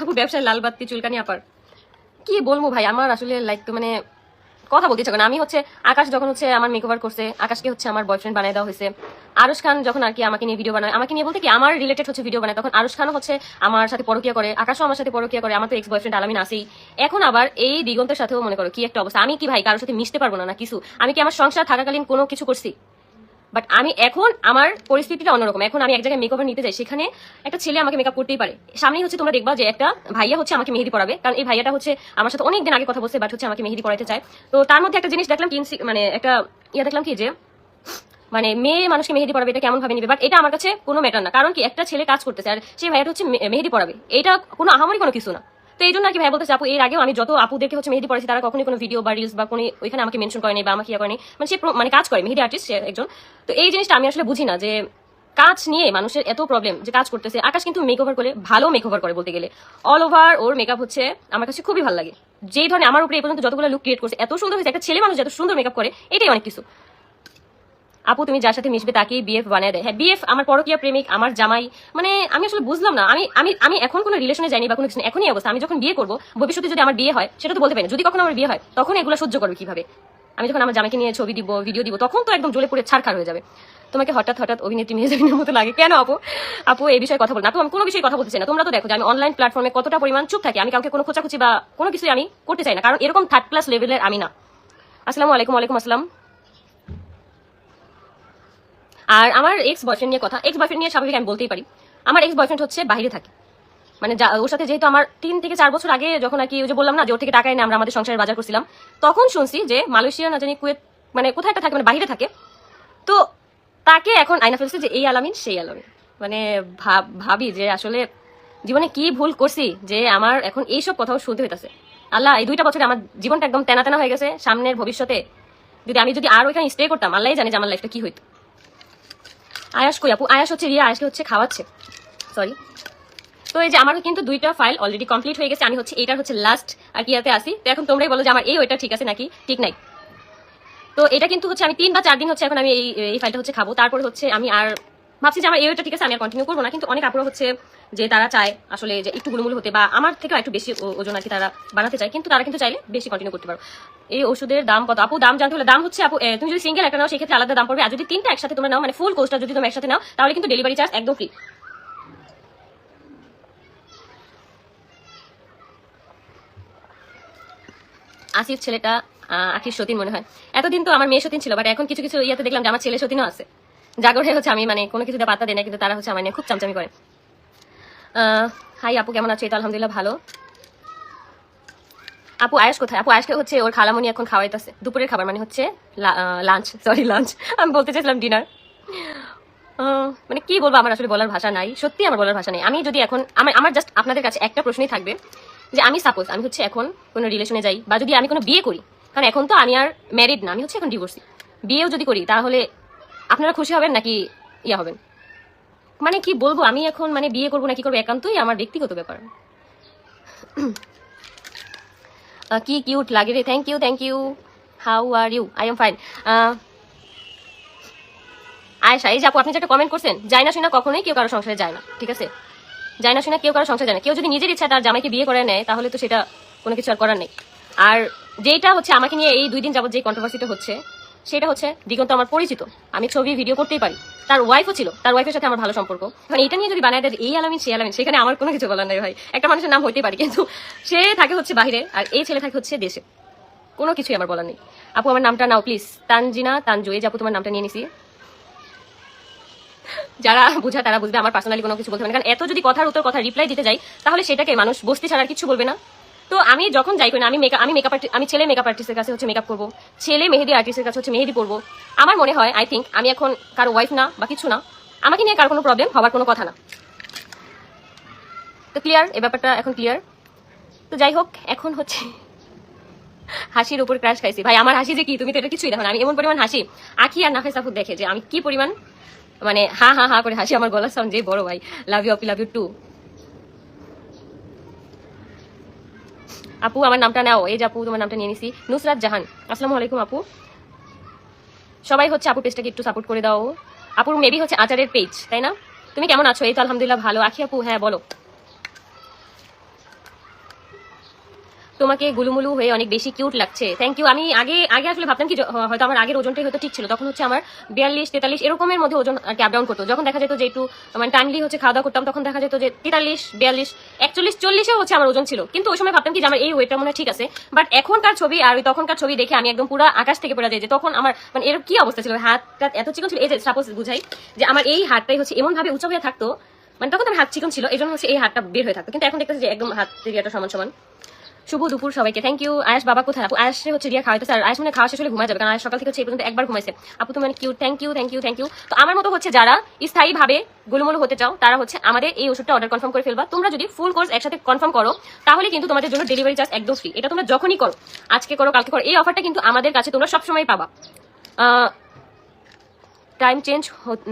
আপু, ব্যবসায় লাল বাত্তি চুলকানি আপার। কি বলব ভাই, আমার আসলে লাইক মানে কথা বলতে করে না। আমি হচ্ছে, আকাশ যখন হচ্ছে আমার মেকওভার করছে, আকাশকে হচ্ছে আমার বয়ফ্রেন্ড বানায় দেওয়া হয়েছে আরুষ খান যখন আর কি আমাকে নিয়ে ভিডিও বানায়, আমাকে নিয়ে বলতে কি, আমার রিলেটেড হচ্ছে ভিডিও বানায়, তখন আরুষ খানও হচ্ছে আমার সাথে পরকিয়া করে, আকাশও আমার সাথে পরকিয়া করে, আমার তো এক্স বয়ফ্রেন্ড আলামিন আসেই এখন আবার এই দিগন্তের সাথেও মনে করো, কি একটা অবস্থা। আমি কি ভাই কারোর সাথে মিশতে পারব না না কিছু? আমি কি আমার সংসার থাকাকালীন কোনো কিছু করছি? বাট আমি এখন আমার পরিস্থিতিটা অন্যরকম। এখন আমি এক জায়গায় মেকওভার নিতে যাই, সেখানে একটা ছেলে আমাকে মেকআপ করতেই পারে। সামনেই হচ্ছে তোমরা দেখবা যে একটা ভাইয়া হচ্ছে আমাকে মেহেদি পড়াবে কারণ এই ভাইয়াটা হচ্ছে আমার সাথে অনেকদিন আগে কথা বলছে বাট হচ্ছে আমাকে মেহেদি পড়াতে চায়। তো তার মধ্যে একটা জিনিস দেখলাম কি মানে একটা ইয়া দেখলাম কি যে মানে মেয়ে মানুষকে মেহেদি পড়াবে এটা কেমন ভাবে নিবে? বাট এটা আমার কাছে কোনো ম্যাটার না। কারণ কি একটা ছেলে কাজ করতেছে, আর সেই ভাইয়াটা হচ্ছে মেহেদি পড়াবে এটা কোনো, আহামরি কোনো কিছু না। তো এই জন্য আর কি ভাই বলতেছে, আপু, এর আগেও আমি যত আপুদেরকে হচ্ছে মেহেদি পড়াইছি, তারা কখনোই কোনো ভিডিও বা রিলস বা কোনো ওইখানে আমাকে মেনশন করেনি বা আমাকে ইয়ে করেনি মানে সে মানে কাজ করে, মেহেদি আর্টিস্ট একজন। তো এই জিনিসটা আমি আসলে বুঝি না যে কাজ নিয়ে মানুষের এত প্রবলেম যে কাজ করতেছে। আকাশ কিন্তু মেকওভার করে ভালো মেকওভার করে বলতে গেলে। অল ওভার ওর মেকআপ হচ্ছে আমার কাছে খুবই ভালো লাগে। যেই ধরনের আমার উপরে এই পর্যন্ত যতগুলো লুক ক্রিয়েট করছে, এত সুন্দর হয়েছে। একটা ছেলে মানুষ এত সুন্দর মেকআপ করে, এটাই অনেক কিছু। আপু, তুমি যার সাথে মিশবে তাকেই বিএফ বানিয়ে দেয় হ্যাঁ বিএফ আমার পরকীয়া প্রেমিক, আমার জামাই মানে আমি আসলে বুঝলাম না। আমি আমি আমি এখন কোনো রিলেশনে যাইনি বা কোনো কিছু এখনই অবস্থা। আমি যখন বিয়ে করব, ভবিষ্যতে যদি আমার বিয়ে হয়, সেটা তো বলতে পারি যদি কখনো আমার বিয়ে হয়, তখন এগুলো সহ্য করবে কীভাবে? আমি যখন আমার জামাইকে নিয়ে ছবি দিব ভিডিও দিব, তখন তো একদম জ্বলে পড়ে ছাড়খার হয়ে যাবে। তোমাকে হঠাৎ হঠাৎ অভিনেত্রী মেজাবিনের মতো লাগে। কেন আপু? আপু, এই বিষয়ে কথা বল না তো আমি কোনো বিষয়ে কথা বলতে চাই না। তোমরা তো দেখো যে আমি অনলাইন প্ল্যাটফর্মে কতটা পরিমাণ চুপ থাকি। আমি কাউকে কোনো খোঁচাখুচি বা কোনো কিছুই আমি করতে চাই না। কারণ এরকম থার্ড ক্লাস লেভেলের আমি না। আসসালামু আলাইকুম আলাইকুম আসসালাম। আর আমার এক্স বয়ফ্রেন্ড নিয়ে কথা এক্স বয়ফ্রেন্ড নিয়ে স্বাভাবিক আমি বলতেই পারি। আমার এক্স বয়ফ্রেন্ড হচ্ছে বাইরে থাকে। মানে ওর সাথে যেহেতু আমার তিন থেকে চার বছর আগে যখন আর কি ওই যে বললাম না যে ওর থেকে টাকা এনে আমরা আমাদের সংসারের বাজার করছিলাম, তখন শুনছি যে মালয়েশিয়া না জানি কুয়েত মানে কোথায় একটা থাকে মানে বাইরে থাকে। তো তাকে এখন আয়না ফেলছে যে এই আলামিন, সেই আলামিন। মানে ভাব- ভাবি যে আসলে জীবনে কি ভুল করছি যে আমার এখন এইসব কথাও শুনতে হইতেছে। আল্লাহ, এই দুইটা বছরে আমার জীবনটা একদম তেনা তেনা হয়ে গেছে। সামনের ভবিষ্যতে যদি আমি যদি আর ওইখানে স্টে করতাম আল্লাহ জানে যে আমার লাইফটা কি হইতো। আয়াস করি আপু? আয়াস হচ্ছে রিয়া আয়াসকে হচ্ছে খাওয়াচ্ছে। সরি তো এই যে আমার কিন্তু দুইটা ফাইল অলরেডি কমপ্লিট হয়ে গেছে, আমি হচ্ছে এইটার হচ্ছে লাস্ট আর কিয়াতে আসি তো এখন তোমরাই বলো যে আমার এই ওইটা ঠিক আছে নাকি? ঠিক নাই। তো এটা কিন্তু হচ্ছে আমি তিন বা চার দিন হচ্ছে এখন আমি এই এই ফাইলটা হচ্ছে খাব। তারপরে হচ্ছে আমি আর ভাবছি যে আমার এই ওইটা ঠিক আছে, আমি আর কন্টিনিউ করব না। কিন্তু অনেক আপুরা হচ্ছে যে তারা চায় আসলে যে একটু গুলুমুলু হতে বা আমার থেকেও একটু বেশি ওজন আর কি তারা বানাতে চায়। কিন্তু তারা কিন্তু চাইলে বেশি কন্টিনিউ করতে পারো। এই ওষুধের দাম কত? আপু, দাম জানতে হলে দাম হচ্ছে আপু তুমি যদি সিঙ্গেল একটা নাও, সেক্ষেত্রে আলাদা দাম পড়বে। আর যদি তিনটা একসাথে তোমরা নাও মানে ফুল কোর্সটা যদি তুমি একসাথে নাও, তাহলে কিন্তু ডেলিভারি চার্জ একদম ফ্রি আসিফ ছেলেটা আখির সতীন মনে হয়। এতদিন তো আমার মেয়ে সতীন ছিল বাট এখন কিছু কিছু ইয়াতে দেখলাম যে আমার ছেলে সতীনও আছে। জাগরে হচ্ছে আমি মানে কোনো কিছুতে পাত্তা দেয় না, কিন্তু তারা হচ্ছে আমার নিয়ে খুব চামচামি করে। হাই আপু, কেমন আছো? এটা আলহামদুলিল্লাহ ভালো। আপু আয়াস কোথায়? আপু আয়াসকে হচ্ছে ওর খালামনি এখন খাওয়াইতেছে। দুপুরের খাবার মানে হচ্ছে লাঞ্চ সরি লাঞ্চ আমি বলতে চাইছিলাম ডিনার মানে কি বলব, আমার আসলে বলার ভাষা নাই। সত্যি আমার বলার ভাষা নেই। আমি যদি এখন, আমার আমার জাস্ট আপনাদের কাছে একটা প্রশ্নই থাকবে, যে আমি সাপোজ আমি হচ্ছে এখন কোনো রিলেশনে যাই, বা যদি আমি কোনো বিয়ে করি, কারণ এখন তো আমি আর ম্যারিড না, আমি হচ্ছে এখন ডিভোর্সি বিয়েও যদি করি, তাহলে আপনারা খুশি হবেন নাকি ইয়া হবেন? মানে কি বলব, আমি এখন মানে বিয়ে করব না কি করব একান্তই আমার ব্যক্তিগত ব্যাপার। কি কিউট লাগে রে thank you thank you how are you I am fine আয়সা এই যে আপু, আপনি যেটা কমেন্ট করছেন, যায় না শুনে কখনোই কেউ কারও সংসারে যায় না, ঠিক আছে? যায় না শুনে কেউ কারও সংসারে যায় না। কেউ যদি নিজের ইচ্ছা তার জামাইকে বিয়ে করে নেয়, তাহলে তো সেটা কোনো কিছু আর করার নেই। আর যেটা হচ্ছে, আমাকে নিয়ে এই দুই দিন যাবত যে কন্ট্রোভার্সিটা হচ্ছে, সেটা হচ্ছে দিগন্ত আমার পরিচিত। আমি ছবি ভিডিও করতেই পারি। তার ওয়াইফও ছিল। তার ওয়াইফের সাথে আমার ভালো সম্পর্ক। মানে এটা নিয়ে যদি বানায় দেয় এই আলামিন, সেই আলামিন, সেখানে আমার কোনো কিছু বলার নেই ভাই। একটা মানুষের নাম হইতেই পারে, কিন্তু সে থাকে হচ্ছে বাইরে আর এই ছেলে থাকে হচ্ছে দেশে। কোনো কিছুই আমার বলার নেই। আপু, আমার নামটা নাও প্লিজ তানজিনা তানজু এই যে আপু, তোমার নামটা নিয়ে নিছি। যারা বুঝা, তারা বুঝবে, আমার পার্সোনালি কোনো কিছু বলতে না। কারণ এত যদি কথার উত্তর, কথা রিপ্লাই দিতে যাই, তাহলে সেটাকে মানুষ বস্তি ছাড়া কিছু বলবে না। তো আমি যখন যাই করি না, আমি মেকআপ আমি মেকআপ আমি ছেলে মেকআপ আর্টিস্টের কাছে হচ্ছে মেকআপ করব। ছেলে মেহেদি আর্টিস্টের কাছে হচ্ছে মেহেদি করব আমার মনে হয় আই থিঙ্ক আমি এখন কারও ওয়াইফ না বা কিছু না, আমাকে নিয়ে কারও কোনো প্রবলেম হওয়ার কোনো কথা না। তো ক্লিয়ার এই ব্যাপারটা এখন ক্লিয়ার তো যাই হোক, এখন হচ্ছে হাসির উপর ক্রাশ খাইছি। ভাই, আমার হাসি যে কি? তুমি তো এটা কিছুই দেখো আমি এমন পরিমাণ হাসি, আখি আর নাফে সাফুদ দেখে যে আমি কি পরিমাণ মানে হা হা হা করে হাসি। আমার গলার সাউন্ড যে বড়, ভাই। Love you Api love you too আপু, আমার নামটা নাও। এই যে আপু, তোমার নামটা নিয়ে নিছি। নুসরাত জাহান। আসসালামু আলাইকুম, আপু। সবাই হচ্ছে আপু পেজটাকে একটু সাপোর্ট করে দাও। আপুর মেবি হচ্ছে আচারের পেজ তাই না? তুমি কেমন আছো? এই তো আলহামদুলিল্লাহ ভালো। আখি আপু হ্যাঁ বলো। তোমাকে গুলুমুলু হয়ে অনেক বেশি কিউট লাগছে। থ্যাংক ইউ আমি আগে আগে আসলে ভাবতাম কি হয়তো আমার আগের ওজনটাই হয়তো ঠিক ছিল। তখন হচ্ছে আমার বিয়াল্লিশ, তেতাল্লিশ এরকমের মধ্যে ওজন আর কি ডাউন করতো। যখন দেখা যেত যে একটু মানে টাইমলি হচ্ছে খাওয়া দাওয়া করতাম, তখন দেখা যেত যে তেতাল্লিশ, বিয়াল্লিশ, একচল্লিশ, চল্লিশেও হচ্ছে আমার ওজন ছিল। কিন্তু ওই সময় ভাবতাম কি যে আমার এই ওয়েটটা মনে ঠিক আছে। বাট এখনকার ছবি আর ওই তখনকার ছবি দেখে আমি একদম পুরো আকাশ থেকে পড়ে যাই যে তখন আমার মানে এর কি অবস্থা ছিল? হাতটা এত চিকন ছিল। এই যে সাপোজ বুঝাই যে আমার এই হাতটাই হচ্ছে এমন ভাবে উঁচু হয়ে থাকতো মানে তখন আমার হাত চিকন ছিল এই জন্য হচ্ছে এই হাতটা বের হয়ে থাকতো। কিন্তু এখন দেখতেছি যে একদম হাত এরিয়াটা সমান সমান। শুভ দুপুর সবাইকে। থ্যাংক ইউ আয়াস, বাবা কোথায়? আপু, আয়াসে হচ্ছে রিয়া খাওয়াইতে। স্যার, আয়াস মানে খাওয়া শেষ হলে ঘুমায় যাবে, কারণ সকাল থেকে হচ্ছে এই পর্যন্ত একবার ঘুমাইছে। আপু তুমি মানে cute thank you thank you thank you তো আমার মতো হচ্ছে যারা স্থায়ীভাবে গোলমোল হতে চাও, তারা হচ্ছে আমাদের এই ওষুধটা অর্ডার কনফার্ম করে ফেলবা। তোমরা যদি ফুল কোর্স একসাথে কনফার্ম করো, তাহলে কিন্তু তোমাদের জন্য ডেলিভারি চার্জ একদম ফ্রি এটা তোমরা যখনই করো, আজকে করো, কালকে করো, এই অফারটা কিন্তু আমাদের কাছে তোমরা সবসময় পাবা। টাইম চেঞ্জ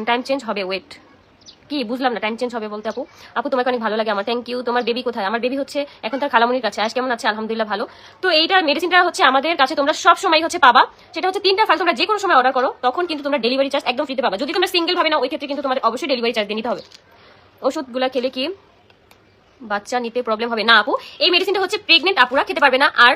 টাইম চেঞ্জ হবে ওয়েট কি, বুঝলাম না টাইম চেঞ্জ হবে বলতে আপু। আপু, তোমাকে অনেক ভালো লাগে আমার থ্যাংক ইউ তোমার বেবি কোথায়? আমার বেবি হচ্ছে এখন তার খালামনির কাছে, আজ কেমন আছে? আলহামদুলিল্লাহ ভালো। তো এইটা মেডিসিনটা হচ্ছে আমাদের কাছে তোমরা সব সময় হচ্ছে পাবা। সেটা হচ্ছে তিনটা ফাইল তোমরা যে কোনো সময় অর্ডার করো, তখন কিন্তু তোমরা ডেলিভারি চার্জ একদম ফ্রিতে পাবা। যদি তোমরা সিঙ্গেল ভাবে না ওই ক্ষেত্রে কিন্তু তোমাদের অবশ্যই ডেলিভারি চার্জ দিয়ে নিতে হবে। ওষুধগুলা খেলে কি বাচ্চা নিতে প্রবলেম হবে? না, আপু। এই মেডিসিনটা হচ্ছে প্রেগনেন্ট আপুরা খেতে পারবে না, আর